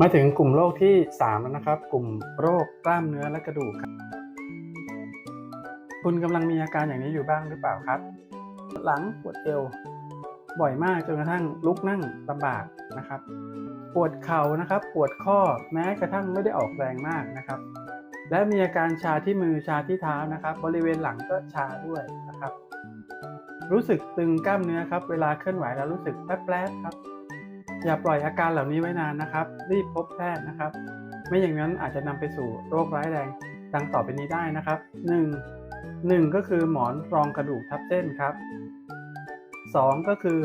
มาถึงกลุ่มโรคที่ 3 แล้วนะครับ กลุ่มโรคกล้ามเนื้อและกระดูกครับคุณกำลังมีอาการอย่างนี้อยู่บ้างหรือเปล่าครับ หลังปวดเอวบ่อยมากจนกระทั่งลุกนั่งลำบากนะครับ ปวดเข่านะครับ ปวดข้อแม้กระทั่งไม่ได้ออกแรงมากนะครับ และมีอาการชาที่มือชาที่เท้านะครับ บริเวณหลังก็ชาด้วยนะครับ รู้สึกตึงกล้ามเนื้อครับ เวลาเคลื่อนไหวแล้วรู้สึกแป๊บๆครับ อย่าปล่อยอาการเหล่านี้ไว้นานนะครับ รีบพบแพทย์นะครับ ไม่อย่างนั้นอาจจะนำไปสู่โรคร้ายแรงดังต่อไปนี้ได้นะครับ 1. 1 ก็คือหมอนรองกระดูกทับเส้นครับ 2 ก็คือ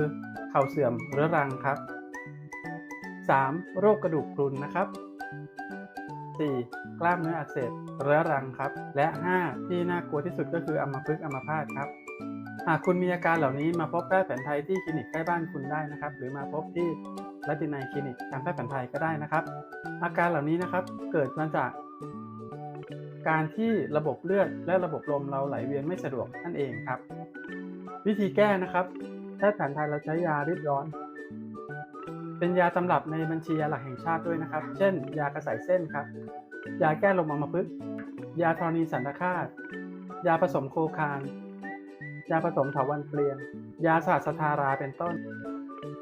เข่าเสื่อมเรื้อรังครับ 3. โรคกระดูกพรุนนะครับ 4. กล้ามเนื้ออักเสบเรื้อรังครับ และ 5. ที่น่ากลัวที่สุดก็คืออัมพฤกษ์อัมพาตครับหากคุณมีอาการเหล่านี้มาพบแพทย์แผนไทยที่คลินิกใกล้บ้านคุณได้นะครับ หรือมาพบที่รัตินัยคลินิกการแพทย์แผนไทยก็ได้นะครับ อาการเหล่านี้นะครับเกิดมาจาก การที่ระบบเลือดและระบบลมเราไหลเวียนไม่สะดวกนั่นเองครับ วิธีแก้นะครับแพทย์แผนไทยเราใช้ยาริดร้อน เป็นยาตำรับในบัญชียาหลักแห่งชาติด้วยนะครับ เช่น ยากระสายเส้นครับ ยาแก้ลมอัมพฤกษ์ยาธรณีสันตคาต ยาผสมโคคาน ยาผสมเถาวัลย์เปลี่ยน ยาสาสทาราเป็นต้น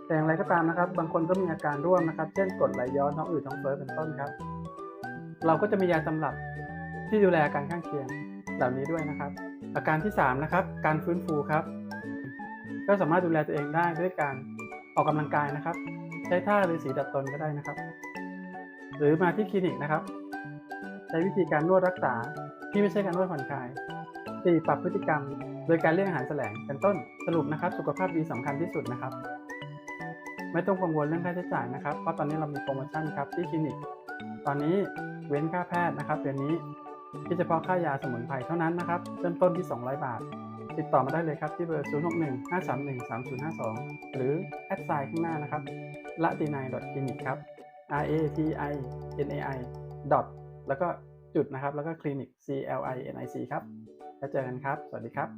แต่อย่างไรก็ตามนะครับ บางคนก็มีอาการร่วมนะครับ เช่นกดไหลย้อนท้องอืดท้องเฟ้อเป็นต้นครับ เราก็จะมียาตำรับที่ดูแลอาการข้างเคียงเหล่านี้ด้วยนะครับ อาการที่3นะครับ การฟื้นฟูครับ ก็สามารถดูแลตัวเองได้ด้วยการ ออกกำลังกายนะครับ ใช้ท่าหรือสีดัดตนก็ได้นะครับ หรือมาที่คลินิกนะครับ ใช้วิธีการนวดรักษาที่ไม่ใช่การนวดผ่อนคลาย 4. ปรับพฤติกรรม โดยการเลี่ยงอาหารแสลงเป็นต้นสรุปนะครับ สุขภาพดีสำคัญที่สุดนะครับ ไม่ต้องกังวลเรื่องค่าใช้จ่ายนะครับ เพราะตอนนี้เรามีโปรโมชั่นครับที่คลินิก ตอนนี้เว้นค่าแพทย์นะครับเดือนนี้ที่เฉพาะค่ายาสมุนไพรเท่านั้นนะครับเริ่มต้นที่ 200 บาท ติดต่อมาได้เลยครับที่เบอร์ 061 531 3052 หรือแอดไซน์ข้างหน้านะครับละตีนาย clinic ครับ r a t i n a i ดอทแล้วก็จุดนะครับ แล้วก็คลินิก c l i n i c ครับ แล้วเจอกันครับ สวัสดีครับ